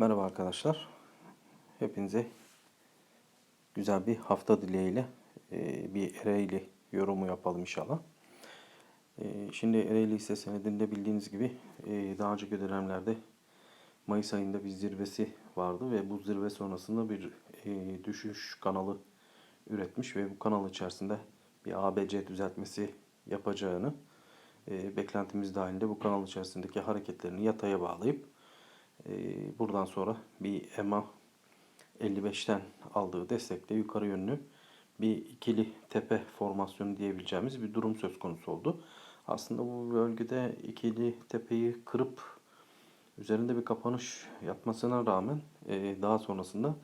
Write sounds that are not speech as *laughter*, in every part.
Merhaba arkadaşlar. Hepinize güzel bir hafta dileğiyle e, bir Ereğli yorumu yapalım inşallah. E, Şimdi Ereğli hisse senedinde bildiğiniz gibi e, daha önceki dönemlerde Mayıs ayında bir zirvesi vardı ve bu zirve sonrasında bir düşüş kanalı üretmiş ve bu kanal içerisinde bir ABC düzeltmesi yapacağını beklentimiz dahilinde bu kanal içerisindeki hareketlerini yataya bağlayıp buradan sonra bir EMA 55'ten aldığı destekle yukarı yönlü bir ikili tepe formasyonu diyebileceğimiz bir durum söz konusu oldu. Aslında bu bölgede ikili tepeyi kırıp üzerinde bir kapanış yapmasına rağmen e, daha sonrasında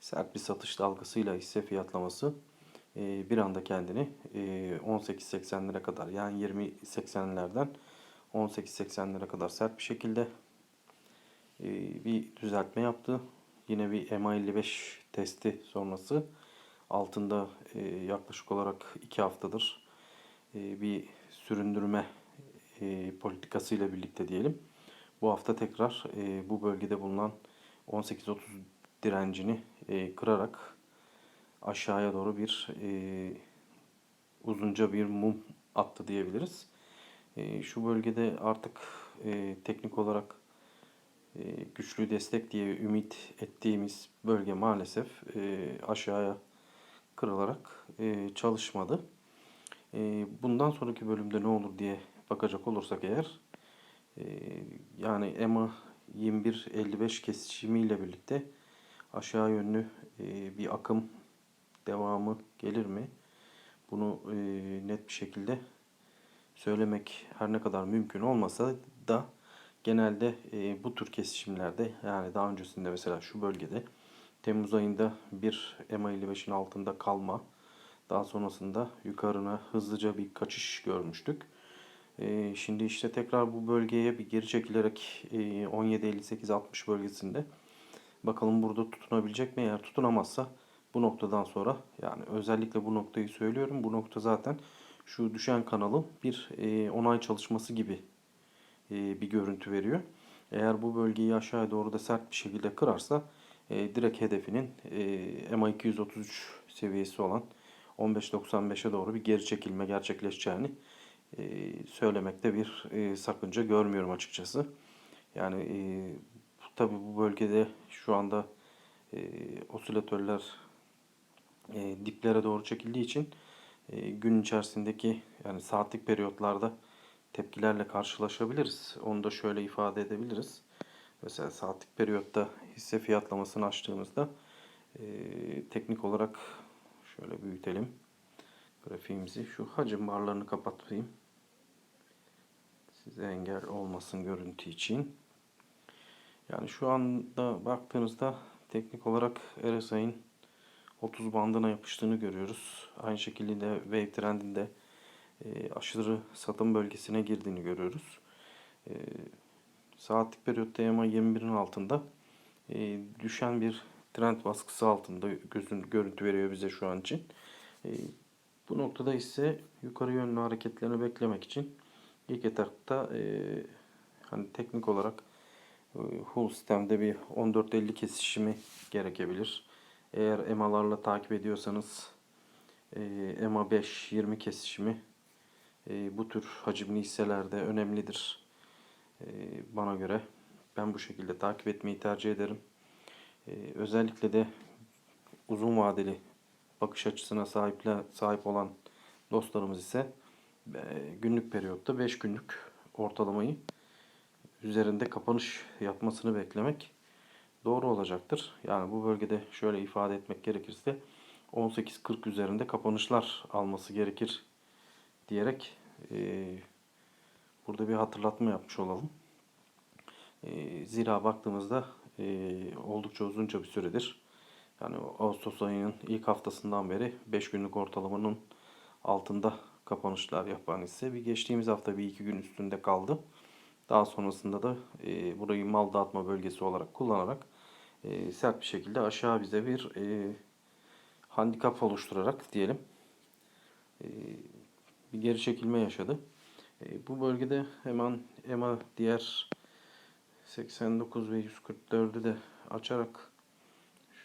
sert bir satış dalgasıyla hisse fiyatlaması e, bir anda kendini e, 18.80'lere kadar yani 20.80'lerden 18.80'lere kadar sert bir şekilde e, bir düzeltme yaptı. Yine bir MA55 testi sonrası altında e, yaklaşık olarak 2 haftadır e, bir süründürme e, politikasıyla birlikte diyelim. Bu hafta tekrar bu bölgede bulunan 18.30 direncini kırarak aşağıya doğru bir uzunca bir mum attı diyebiliriz. Şu bölgede artık teknik olarak güçlü destek diye ümit ettiğimiz bölge maalesef e, aşağıya kırılarak e, çalışmadı. E, bundan sonraki bölümde ne olur diye bakacak olursak eğer e, yani EMA 21.55 kesişimiyle birlikte aşağı yönlü e, bir akım devamı gelir mi? Bunu e, net bir şekilde söylemek her ne kadar mümkün olmasa da genelde e, bu tür kesişimlerde yani daha öncesinde mesela şu bölgede Temmuz ayında bir EMA 55'in altında kalma daha sonrasında yukarına hızlıca bir kaçış görmüştük. E, şimdi işte tekrar bu bölgeye bir geri çekilerek e, 17.58-60 bölgesinde bakalım burada tutunabilecek mi? Eğer tutunamazsa bu noktadan sonra yani özellikle bu noktayı söylüyorum. Bu nokta zaten şu düşen kanalın bir e, onay çalışması gibi bir görüntü veriyor. Eğer bu bölgeyi aşağıya doğru da sert bir şekilde kırarsa e, direkt hedefinin e, MA 233 seviyesi olan 15.95'e doğru bir geri çekilme gerçekleşeceğini e, söylemekte bir e, sakınca görmüyorum açıkçası. Yani e, tabi bu bölgede şu anda e, osilatörler e, diplere doğru çekildiği için e, gün içerisindeki yani saatlik periyotlarda tepkilerle karşılaşabiliriz. Onu da şöyle ifade edebiliriz. Mesela saatlik periyotta hisse fiyatlamasını açtığımızda e, teknik olarak şöyle büyütelim grafiğimizi. Şu hacim barlarını kapatayım. Size engel olmasın görüntü için. Yani şu anda baktığınızda teknik olarak RSI'nin 30 bandına yapıştığını görüyoruz. Aynı şekilde de wave trendinde e, aşırı satım bölgesine girdiğini görüyoruz. E, saatlik periyotta EMA 21'in altında e, düşen bir trend baskısı altında gözün görüntü veriyor bize şu an için. E, bu noktada ise yukarı yönlü hareketlerini beklemek için ilk etapta e, hani teknik olarak e, Hull sistemde bir 14.50 kesişimi gerekebilir. Eğer EMA'larla takip ediyorsanız e, EMA 5-20 kesişimi e, bu tür hacimli hisselerde önemlidir. E, bana göre ben bu şekilde takip etmeyi tercih ederim. E, özellikle de uzun vadeli bakış açısına sahiple, sahip olan dostlarımız ise e, günlük periyotta 5 günlük ortalamayı üzerinde kapanış yapmasını beklemek doğru olacaktır. Yani bu bölgede şöyle ifade etmek gerekirse 18.40 üzerinde kapanışlar alması gerekir diyerek e, burada bir hatırlatma yapmış olalım. E, zira baktığımızda e, oldukça uzunca bir süredir yani Ağustos ayının ilk haftasından beri 5 günlük ortalamanın altında kapanışlar yapan ise bir geçtiğimiz hafta bir iki gün üstünde kaldı. Daha sonrasında da e, burayı mal dağıtma bölgesi olarak kullanarak e, sert bir şekilde aşağı bize bir e, handikap oluşturarak diyelim e, bir geri çekilme yaşadı. E, bu bölgede hemen EMA diğer 89 ve 144'ü de açarak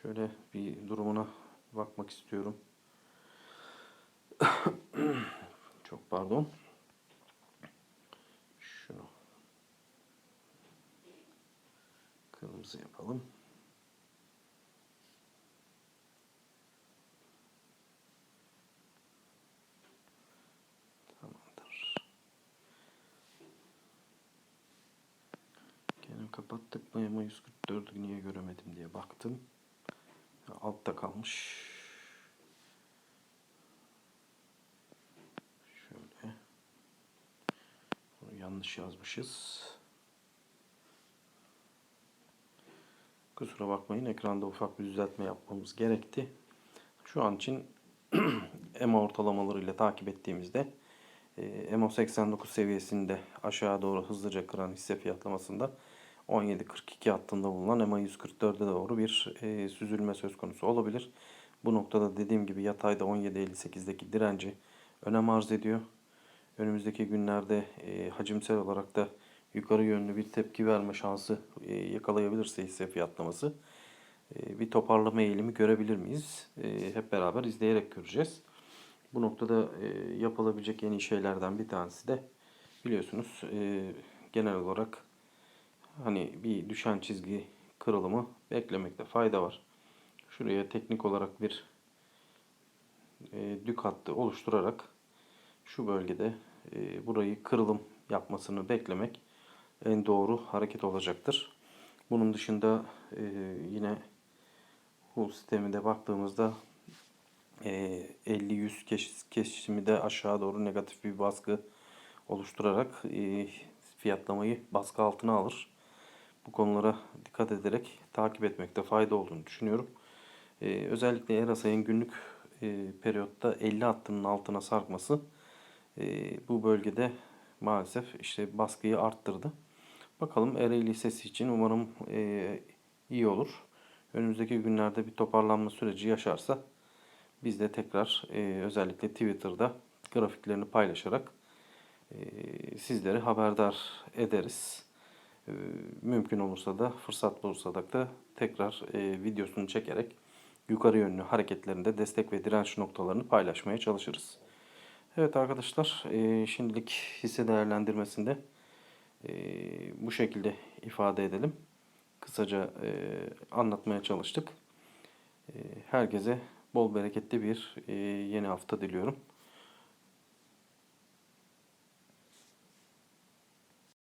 şöyle bir durumuna bakmak istiyorum. *coughs* Çok pardon. Şunu kırmızı yapalım. Kapattık mı ama 144'ü niye göremedim diye baktım. Altta kalmış. Şöyle. Bunu yanlış yazmışız. Kusura bakmayın ekranda ufak bir düzeltme yapmamız gerekti. Şu an için *clears throat* EMA ortalamalarıyla takip ettiğimizde e, EMO 89 seviyesinde aşağı doğru hızlıca kıran hisse fiyatlamasında 17.42 hattında bulunan EMA 144'e doğru bir e, süzülme söz konusu olabilir. Bu noktada dediğim gibi yatayda 17.58'deki direnci önem arz ediyor. Önümüzdeki günlerde e, hacimsel olarak da yukarı yönlü bir tepki verme şansı e, yakalayabilirse hisse fiyatlaması e, bir toparlama eğilimi görebilir miyiz? E, hep beraber izleyerek göreceğiz. Bu noktada e, yapılabilecek en iyi şeylerden bir tanesi de biliyorsunuz e, genel olarak hani bir düşen çizgi kırılımı beklemekte fayda var. Şuraya teknik olarak bir e, dük hattı oluşturarak şu bölgede e, burayı kırılım yapmasını beklemek en doğru hareket olacaktır. Bunun dışında e, yine bu sisteminde baktığımızda e, 50-100 keş, kesişimi de aşağı doğru negatif bir baskı oluşturarak e, fiyatlamayı baskı altına alır. Bu konulara dikkat ederek takip etmekte fayda olduğunu düşünüyorum. E, özellikle Erasay'ın günlük e, periyotta 50 hattının altına sarkması e, bu bölgede maalesef işte baskıyı arttırdı. Bakalım Ereğli hissesi için umarım e, iyi olur. Önümüzdeki günlerde bir toparlanma süreci yaşarsa biz de tekrar e, özellikle Twitter'da grafiklerini paylaşarak e, sizleri haberdar ederiz. E, mümkün olursa da fırsat bulursa da tekrar e, videosunu çekerek yukarı yönlü hareketlerinde destek ve direnç noktalarını paylaşmaya çalışırız. Evet arkadaşlar e, şimdilik hisse değerlendirmesinde e, bu şekilde ifade edelim. Kısaca e, anlatmaya çalıştık. E, herkese bol bereketli bir e, yeni hafta diliyorum.